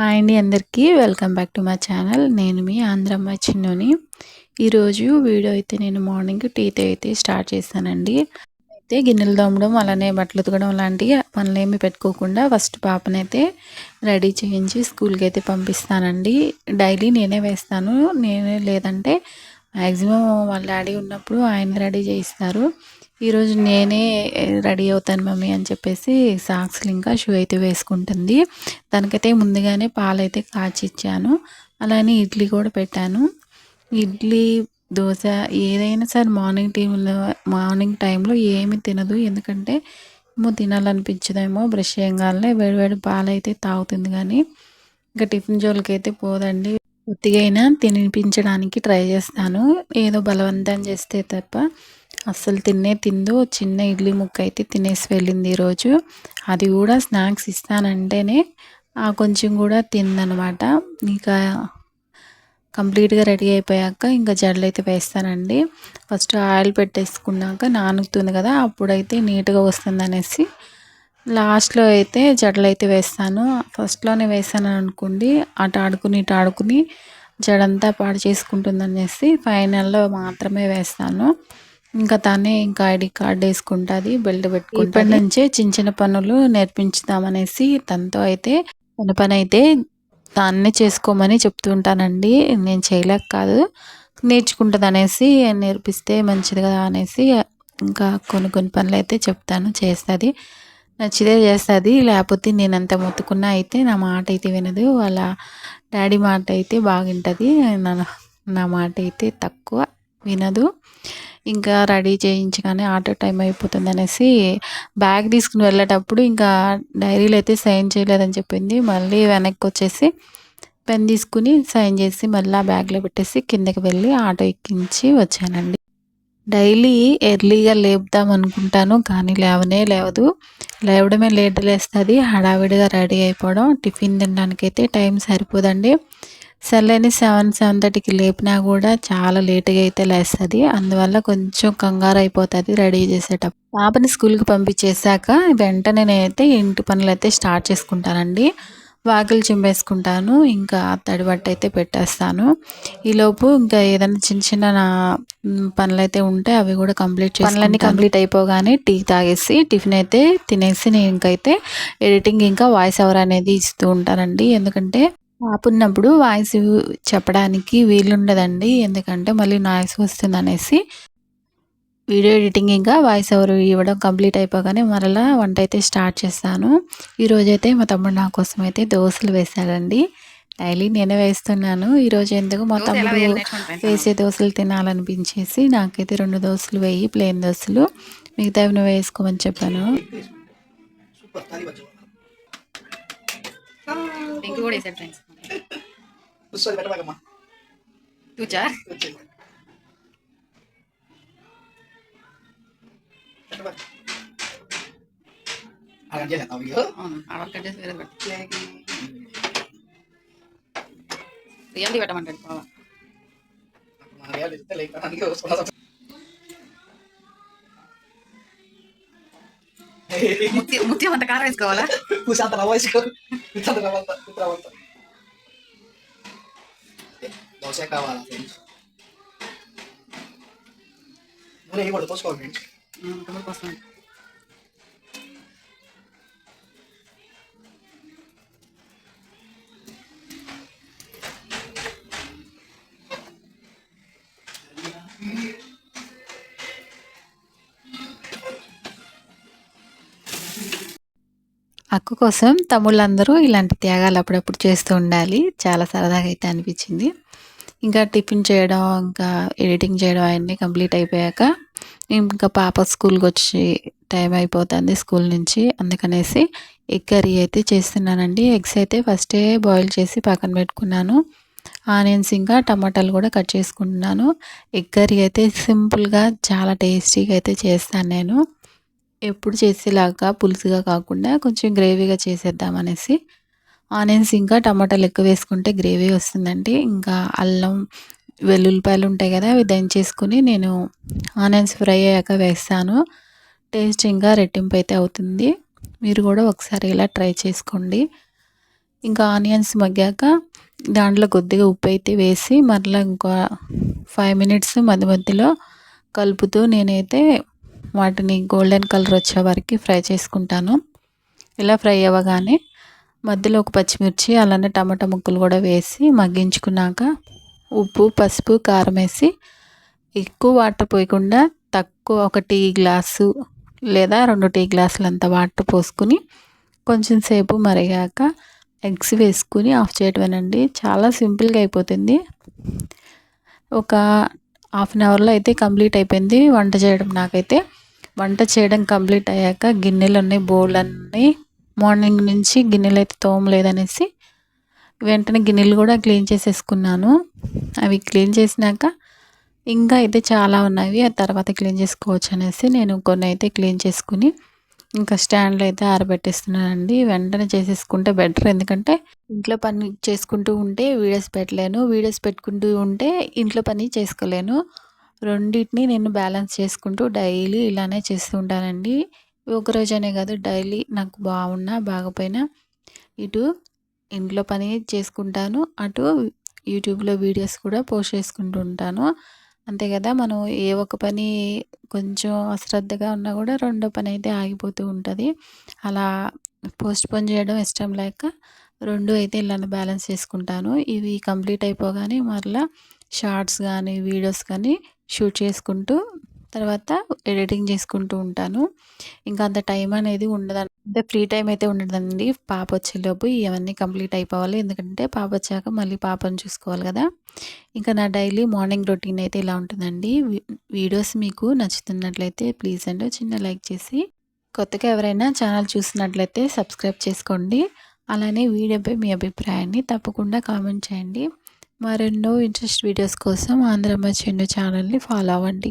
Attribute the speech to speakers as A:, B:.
A: Hi అండి అందరికీ. Welcome back to my channel. నేను మీ ఆంధ్రమ్మ చిన్నుని. ఈరోజు వీడియో అయితే నేను మార్నింగ్ టీతో అయితే స్టార్ట్ చేశానండి అయితే గిన్నెలు తోమడం అలానే బట్టలు ఉతకడం లాంటి పనులేమి పెట్టుకోకుండా ఫస్ట్ పాపనైతే రెడీ చేయించి స్కూల్కి అయితే పంపిస్తానండి. డైలీ నేనే వేస్తాను. నేనే లేదంటే మ్యాక్సిమం వాళ్ళ డాడీ ఉన్నప్పుడు ఆయన రెడీ చేయిస్తారు. ఈరోజు నేనే రెడీ అవుతాను మమ్మీ అని చెప్పేసి సాక్స్లు ఇంకా షూ అయితే వేసుకుంటుంది. దానికైతే ముందుగానే పాలైతే కాచి అలానే ఇడ్లీ కూడా పెట్టాను. ఇడ్లీ దోశ ఏదైనా సరే మార్నింగ్ టైంలో మార్నింగ్ టైంలో ఏమి తినదు. ఎందుకంటే ఏమో తినాలనిపించదేమో బ్రష్ చేయగానే వేడివేడి పాలు అయితే తాగుతుంది కానీ ఇంకా టిఫిన్ జోలికి అయితే పోదండి. కొద్దిగా తినిపించడానికి ట్రై చేస్తాను. ఏదో బలవంతం చేస్తే తప్ప అస్సలు తిన్నే తిందో. చిన్న ఇడ్లీ ముక్క అయితే తినేసి వెళ్ళింది ఈరోజు. అది కూడా స్నాక్స్ ఇస్తానంటేనే కొంచెం కూడా తిందనమాట. ఇంకా కంప్లీట్గా రెడీ అయిపోయాక ఇంకా జడలు అయితే వేస్తానండి. ఫస్ట్ ఆయిల్ పెట్టేసుకున్నాక నానుగుతుంది కదా అప్పుడైతే నీట్గా వస్తుంది అనేసి లాస్ట్లో అయితే జడలు అయితే వేస్తాను. ఫస్ట్లోనే వేసాను అనుకోండి అటు ఆడుకుని ఇటు ఆడుకుని జడంతా పాడు చేసుకుంటుంది అనేసి ఫైనల్లో మాత్రమే వేస్తాను. ఇంకా తానే ఇంకా ఐడి కార్డ్ వేసుకుంటుంది బెల్ట్ పెట్టుకుంటుంది. ఇప్పటి నుంచే చిన్న చిన్న పనులు నేర్పించుదామనేసి తనతో అయితే తన పని అయితే దాన్నే చేసుకోమని చెప్తూ ఉంటానండి నేను చేయలేక కాదు. నేర్చుకుంటుంది అనేసి నేర్పిస్తే మంచిది కదా అనేసి ఇంకా కొన్ని కొన్ని పనులు అయితే చెప్తాను చేస్తుంది. నచ్చితే చేస్తుంది లేకపోతే నేను అంత మొత్తుకున్నా అయితే నా మాట అయితే వినదు. వాళ్ళ డాడీ మాట అయితే బాగుంటుంది నా నా మాట అయితే తక్కువ వినదు. ఇంకా రెడీ చేయించగానే ఆటో టైం అయిపోతుంది అనేసి బ్యాగ్ తీసుకుని వెళ్ళేటప్పుడు ఇంకా డైరీలో అయితే సైన్ చేయలేదని చెప్పింది. మళ్ళీ వెనక్కి వచ్చేసి పెన్ తీసుకుని సైన్ చేసి మళ్ళీ ఆ బ్యాగ్లో పెట్టేసి కిందకి వెళ్ళి ఆటో ఎక్కించి వచ్చానండి. డైలీ ఎర్లీగా లేపుదాం అనుకుంటాను కానీ లేవనే లేవదు. లేవడమే లేట్ లేస్తుంది హడావిడిగా రెడీ అయిపోవడం టిఫిన్ తినడానికి అయితే టైం సరిపోదండి. సర్లేని సెవెన్ సెవెన్ థర్టీకి లేపినా కూడా చాలా లేట్గా అయితే లేస్తుంది. అందువల్ల కొంచెం కంగారు అయిపోతుంది రెడీ చేసేటప్పుడు పాపని స్కూల్కి పంపించేశాక వెంటనే నేనైతే ఇంటి పనులు అయితే స్టార్ట్ చేసుకుంటానండి. వాకిలు చింపేసుకుంటాను ఇంకా తడి బట్ట అయితే పెట్టేస్తాను. ఈలోపు ఇంకా ఏదైనా చిన్న చిన్న నా పనులు అయితే ఉంటే అవి కూడా కంప్లీట్ చేసి పనులన్నీ కంప్లీట్ అయిపోగానే టీ తాగేసి టిఫిన్ అయితే తినేసి నేను ఇంకైతే ఎడిటింగ్ ఇంకా వాయిస్ ఓవర్ అనేది ఇస్తూ ఉంటానండి. ఎందుకంటే ఆపున్నప్పుడు వాయిస్ చెప్పడానికి వీలుండదండి. ఎందుకంటే మళ్ళీ నాయిస్ వస్తుంది అనేసి వీడియో ఎడిటింగ్ ఇంకా వాయిస్ ఓవర్ ఇవ్వడం కంప్లీట్ అయిపోగానే మరలా వంట అయితే స్టార్ట్ చేస్తాను. ఈరోజైతే మా తమ్ముడు నా కోసం అయితే దోశలు వేశాడండి. డైలీ నేనే వేస్తున్నాను. ఈరోజు ఎందుకు మా తమ్ముడు వేసే దోశలు తినాలనిపించేసి నాకైతే రెండు దోశలు వేయి ప్లేన్ దోశలు. మిగతా నువ్వు వేసుకోమని చెప్పాను. కూడా వేసాడు ఫ్రెండ్స్ కూర్చొని పెట్టబాగమ్మా కూర్చా కట్ చేసి వేరే రియాలిటీ పెట్టమంటాడు బాబా ముత్యం అంత కారం వేసుకోవాలా కూర్చంత రవ్వ వేసుకో కూర్చంత రవ్వ రవ్వ దోశ కావాలా ఫ్రెండ్స్ నూనె వేయకూడదు పోసుకోవాలి ఫ్రెండ్స్ అక్క కోసం తమ్ముళ్ళందరూ ఇలాంటి త్యాగాలు అప్పుడప్పుడు చేస్తూ ఉండాలి. చాలా సరదాగా అయితే అనిపించింది. ఇంకా టిఫిన్ చేయడం ఇంకా ఎడిటింగ్ చేయడం అవన్నీ కంప్లీట్ అయిపోయాక ఇంకా పాప స్కూల్కి వచ్చి టైం అయిపోతుంది స్కూల్ నుంచి. అందుకనేసి ఎగ్ కర్రీ అయితే చేస్తున్నానండి. ఎగ్స్ అయితే ఫస్టే బాయిల్ చేసి పక్కన పెట్టుకున్నాను. ఆనియన్స్ ఇంకా టమాటాలు కూడా కట్ చేసుకుంటున్నాను. ఎగ్ కర్రీ అయితే సింపుల్గా చాలా టేస్టీగా అయితే చేస్తాను నేను. ఎప్పుడు చేసేలాగా పులుసుగా కాకుండా కొంచెం గ్రేవీగా చేసేద్దామనేసి ఆనియన్స్ ఇంకా టమాటాలు ఎక్కువ వేసుకుంటే గ్రేవీ వస్తుందండి. ఇంకా అల్లం వెల్లుల్లిపాయలు ఉంటాయి కదా అవి దంచేసుకుని నేను ఆనియన్స్ ఫ్రై అయ్యాక వేస్తాను. టేస్ట్ ఇంకా రెట్టింపు అయితే అవుతుంది. మీరు కూడా ఒకసారి ఇలా ట్రై చేసుకోండి. ఇంకా ఆనియన్స్ మగ్గాక దాంట్లో కొద్దిగా ఉప్పు అయితే వేసి మరలా ఇంకో ఫైవ్ మినిట్స్ మధ్య మధ్యలో కలుపుతూ నేనైతే వాటిని గోల్డెన్ కలర్ వచ్చే వరకు ఫ్రై చేసుకుంటాను. ఇలా ఫ్రై అవ్వగానే మధ్యలో ఒక పచ్చిమిర్చి అలానే టమాటా ముక్కలు కూడా వేసి మగ్గించుకున్నాక ఉప్పు పసుపు కారం వేసి ఎక్కువ వాటర్ పోయకుండా తక్కువ ఒక టీ గ్లాసు లేదా రెండు టీ గ్లాసులంత వాటర్ పోసుకుని కొంచెం సేపు మరిగాక ఎగ్స్ వేసుకుని ఆఫ్ చేయటమేనండి. చాలా సింపుల్గా అయిపోతుంది. ఒక హాఫ్ అన్ అవర్లో అయితే కంప్లీట్ అయిపోయింది వంట చేయడం నాకైతే. వంట చేయడం కంప్లీట్ అయ్యాక గిన్నెలు ఉన్నాయి బౌల్ అన్నీ మార్నింగ్ నుంచి గిన్నెలు అయితే తోమలేదనేసి వెంటనే గిన్నెలు కూడా క్లీన్ చేసేసుకున్నాను. అవి క్లీన్ చేసినాక ఇంకా అయితే చాలా ఉన్నాయి. ఆ తర్వాత క్లీన్ చేసుకోవచ్చు అనేసి నేను కొన్ని అయితే క్లీన్ చేసుకుని ఇంకా స్టాండ్లో అయితే ఆరబెట్టేస్తున్నానండి. వెంటనే చేసేసుకుంటే బెటర్. ఎందుకంటే ఇంట్లో పని చేసుకుంటూ ఉంటే వీడియోస్ పెట్టలేను. వీడియోస్ పెట్టుకుంటూ ఉంటే ఇంట్లో పని చేసుకోలేను. రెండింటిని నేను బ్యాలెన్స్ చేసుకుంటూ డైలీ ఇలానే చేస్తూ ఉంటానండి. ఒకరోజనే కాదు డైలీ నాకు బాగున్నా బాగపోయినా ఇటు ఇంట్లో పని చేసుకుంటాను అటు యూట్యూబ్లో వీడియోస్ కూడా పోస్ట్ చేసుకుంటూ ఉంటాను అంతే కదా మనం ఏ ఒక్క పని కొంచెం అశ్రద్ధగా ఉన్నా కూడా రెండో పని అయితే ఆగిపోతూ ఉంటుంది. అలా పోస్ట్ పోన్ చేయడం ఇష్టం లేక రెండు అయితే ఇలా బ్యాలెన్స్ చేసుకుంటాను. ఇవి కంప్లీట్ అయిపోగానే మరలా షార్ట్స్ కానీ వీడియోస్ కానీ షూట్ చేసుకుంటూ తర్వాత ఎడిటింగ్ చేసుకుంటూ ఉంటాను. ఇంకా అంత టైం అనేది ఉండదు. అంటే ఫ్రీ టైం అయితే ఉండదండి. పాప వచ్చేలోపు ఇవన్నీ కంప్లీట్ అయిపోవాలి. ఎందుకంటే పాప వచ్చాక మళ్ళీ పాపను చూసుకోవాలి కదా. ఇంకా నా డైలీ మార్నింగ్ రొటీన్ అయితే ఇలా ఉంటుందండి. వీడియోస్ మీకు నచ్చుతున్నట్లయితే ప్లీజ్ అండి చిన్న లైక్ చేసి కొత్తగా ఎవరైనా ఛానల్ చూసినట్లయితే సబ్స్క్రైబ్ చేసుకోండి. అలానే వీడియోపై మీ అభిప్రాయాన్ని తప్పకుండా కామెంట్ చేయండి. మరెన్నో ఇంట్రెస్ట్ వీడియోస్ కోసం ఆంధ్రమ్మ చెండు ఛానల్ని ఫాలో అవ్వండి.